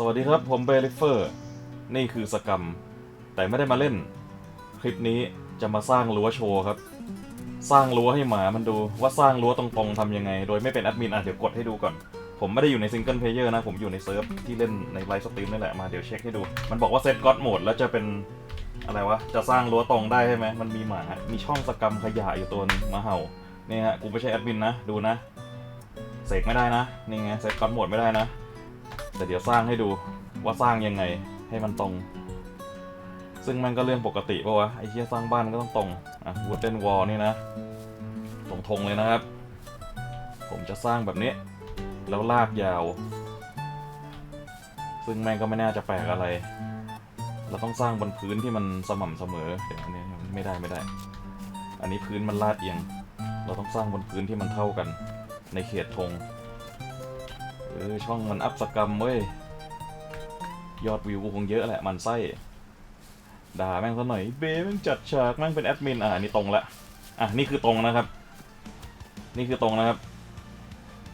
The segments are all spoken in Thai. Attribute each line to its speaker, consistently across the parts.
Speaker 1: สวัสดีครับ ผมเบลิเฟอร์ นี่คือสกรรม แต่ไม่ได้มาเล่น คลิปนี้จะมาสร้างรั้วโชว์ครับ สร้างรั้วให้หมามันดูว่าสร้างรั้วตรงๆทำยังไง โดยไม่เป็นแอดมินอะเดี๋ยวกดให้ดูก่อน ผมไม่ได้อยู่ในซิงเกิลเพลเยอร์นะ ผมอยู่ในเซิร์ฟที่เล่นในไลฟ์สตรีมนี่แหละมาเดี๋ยวเช็คให้ดู มันบอกว่าเซตก็อดโหมดแล้วจะเป็นอะไรวะ จะสร้างรั้วตรงได้ใช่ไหมมันมีหมา มีช่องสกรรมขยะอยู่ตัวนึงมาเห่าเนี่ยฮะกูไม่ใช่แอดมินนะดูนะเสกไม่ได้นะนี่ไงเซตก็อดโหมดไม่ได้นะ แต่เดี๋ยวสร้างให้ดูว่าสร้างยังไงให้มันตรง ซึ่งมันก็เรื่องปกติปะวะไอ้เชี่ยสร้างบ้านก็ต้องตรงอะวูดเดนวอลนี่นะตรงทงเลยนะครับ ผมจะสร้างแบบนี้ แล้วลากยาว ซึ่งแม่งก็ไม่น่าจะแปลกอะไร เราต้องสร้างบนพื้นที่มันสม่ำเสมอเดี๋ยวอันนี้ไม่ได้ไม่ได้ อันนี้พื้นมันลาดเอียง เราต้องสร้างบนพื้นที่มันเท่ากัน ในเขตธง เออ ช่องมันอัพสกรรมเว้ย ยอดวิวกูคงเยอะแหละมันไส้ ด่าแม่งซะหน่อย เบแม่งจัดฉากแม่งเป็นแอดมิน อะอันนี่ตรงละ อะ นี่คือตรงนะครับ นี่คือตรงนะครับ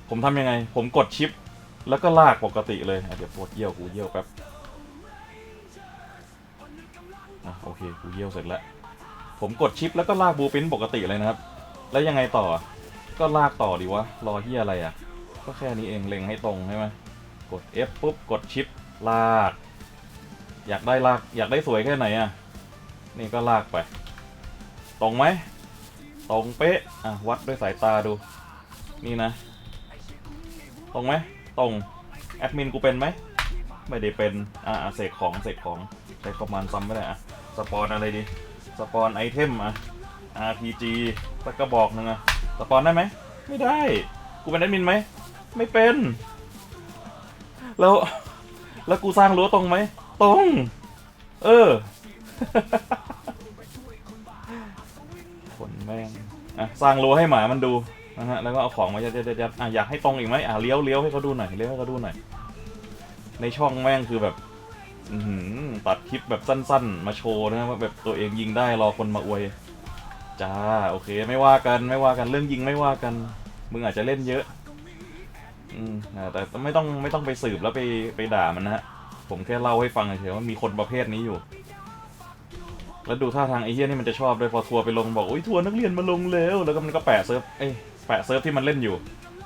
Speaker 1: ผมทำยังไง ผมกดชิป แล้วก็ลากปกติเลยเดี๋ยวปวดเยี่ยวกูเยี่ยวแป๊บอะโอเคกูเยี่ยวเสร็จแล้ว ผมกดชิปแล้วก็ลากบูปินปกติเลยนะครับ แล้วยังไงต่อ ก็ลากต่อดีวะ รอเฮียอะไรอะ ก็แค่นี้เองเล็งให้ตรงใช่ไหมกด F ปุ๊บกดชิปลาก อยากได้ลากอยากได้สวยแค่ไหนอะ นี่ก็ลากไป ตรงไหมตรงเป๊ะอะวัดด้วยสายตาดู นี่นะ ตรงไหมตรงแอดมินกูเป็นไหมไม่ได้เป็น อะเสกของเสกของใช้ประมาณซ้ำไม่ได้อะสปอนอะไรดี สปอนไอเทมอะ RPG สักกระบอกหนึ่งอะ สปอนได้ไหม ไม่ได้ กูเป็นแอดมินไหม ไม่เป็น แล้ว แล้วกูสร้างรั้วตรงไหม ตรง เออคนแม่งอะสร้างรั้วให้หมามันดูนะฮะ แล้วก็เอาของมายัดยัดยัดอะอยากให้ตรงอีกไหมอะเลี้ยวเลี้ยวให้เขาดูหน่อย เลี้ยวให้เขาดูหน่อย ในช่องแม่งคือแบบอืตัดคลิปแบบสั้นๆ มาโชว์นะว่าแบบตัวเองยิงได้รอคนมาอวย จ้า โอเค ไม่ว่ากันไม่ว่ากันเรื่องยิงไม่ว่ากัน มึงอาจจะเล่นเยอะ อืมอ่าแต่ไม่ต้องไม่ต้องไปสืบแล้วไปไปด่ามันนะฮะ ผมแค่เล่าให้ฟังเฉยๆว่ามีคนประเภทนี้อยู่ แล้วดูท่าทางไอ้เหี้ยนี่มันจะชอบด้วยพอทัวร์ไปลงบอกอุ้ยทัวร์นักเรียนมาลงแล้วแล้วก็มันก็แปะเซิร์ฟเอ้ยแปะเซิร์ฟที่มันเล่นอยู่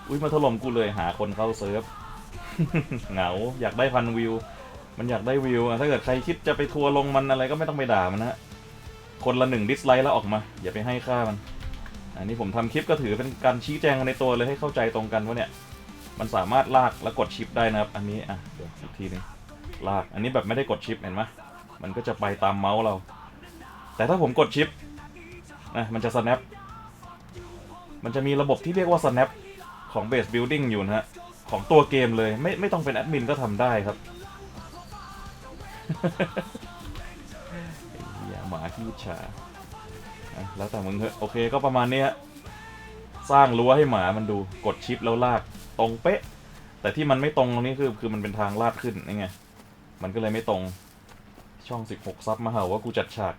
Speaker 1: อุ้ยมาถล่มกูเลยหาคนเข้าเซิร์ฟ เหงาอยากได้พันวิว มันอยากได้วิวอะถ้าเกิดใครคิดจะไปทัวร์ลงมันอะไรก็ไม่ต้องไปด่ามันนะฮะคนละหนึ่งดิสไลค์แล้วออกมา อย่าไปให้ค่ามัน อันนี้ผมทำคลิปก็ถือเป็นการชี้แจงในตัวเลยให้เข้าใจตรงกันว่าเนี่ย มันสามารถลากแล้วกดชิปได้นะครับ อันนี้อะเดี๋ยวอีกทีนึงลาก อันนี้แบบไม่ได้กดชิปเห็นไหมมันก็จะไปตามเมาส์เรา แต่ถ้าผมกดชิปนะมันจะ snap มันจะมีระบบที่เรียกว่า snap ของ base building อยู่นะฮะ ของตัวเกมเลยไม่ไม่ต้องเป็นแอดมินก็ทำได้ครับไอ้เหี้ยหมาที่อิจฉาแล้วแต่มึงเถอะโอเคก็ประมาณนี้สร้างรั้วให้หมามันดูกดชิปแล้วลาก ตรงเป๊ะ แต่ที่มันไม่ตรงตรงนี้คือคือมันเป็นทางลาดขึ้นนี่ไงมันก็เลยไม่ตรงช่อง 16 ซับมาเหาว่ากูจัดฉาก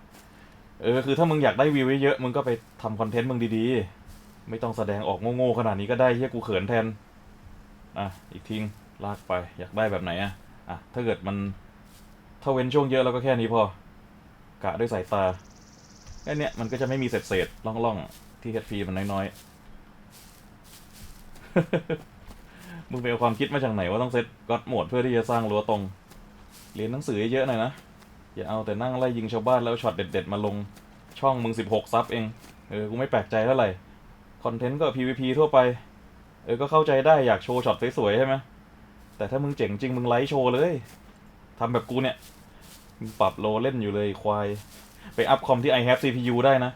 Speaker 1: เออคือถ้ามึงอยากได้วิวเยอะๆมึงก็ไปทำคอนเทนต์มึงดีๆ ไม่ต้องแสดงออกโง่ๆขนาดนี้ก็ได้เฮียกูเขินแทน อะ อีกทิ้งลากไปอยากได้แบบไหนอะอะถ้าเกิดมันถ้าเว้นช่วงเยอะเราก็แค่นี้พอ กะด้วยสายตาแค่เนี้ยมันก็จะไม่มีเศษเศษๆล่องๆ ที่ HP มันน้อยๆ มึงไปเอาความคิดมาจากไหนว่าต้องเซตก็อดโหมดเพื่อที่จะสร้างรั้วตรง เรียนหนังสือเยอะหน่อยนะ อย่าเอาแต่นั่งไล่ยิงชาวบ้านแล้วช็อตเด็ดๆมาลง ช่องมึง 16 ซับเอง เออ กูไม่แปลกใจเท่าไหร่ คอนเทนต์ก็ PVP ทั่วไป เออ ก็เข้าใจได้อยากโชว์ช็อตสวยๆใช่ไหม แต่ถ้ามึงเจ๋งจริงมึงไลฟ์โชว์เลย ทำแบบกูเนี่ยมึงปรับโลเล่นอยู่เลยควาย ไปอัพคอมที่ i have CPU ได้นะ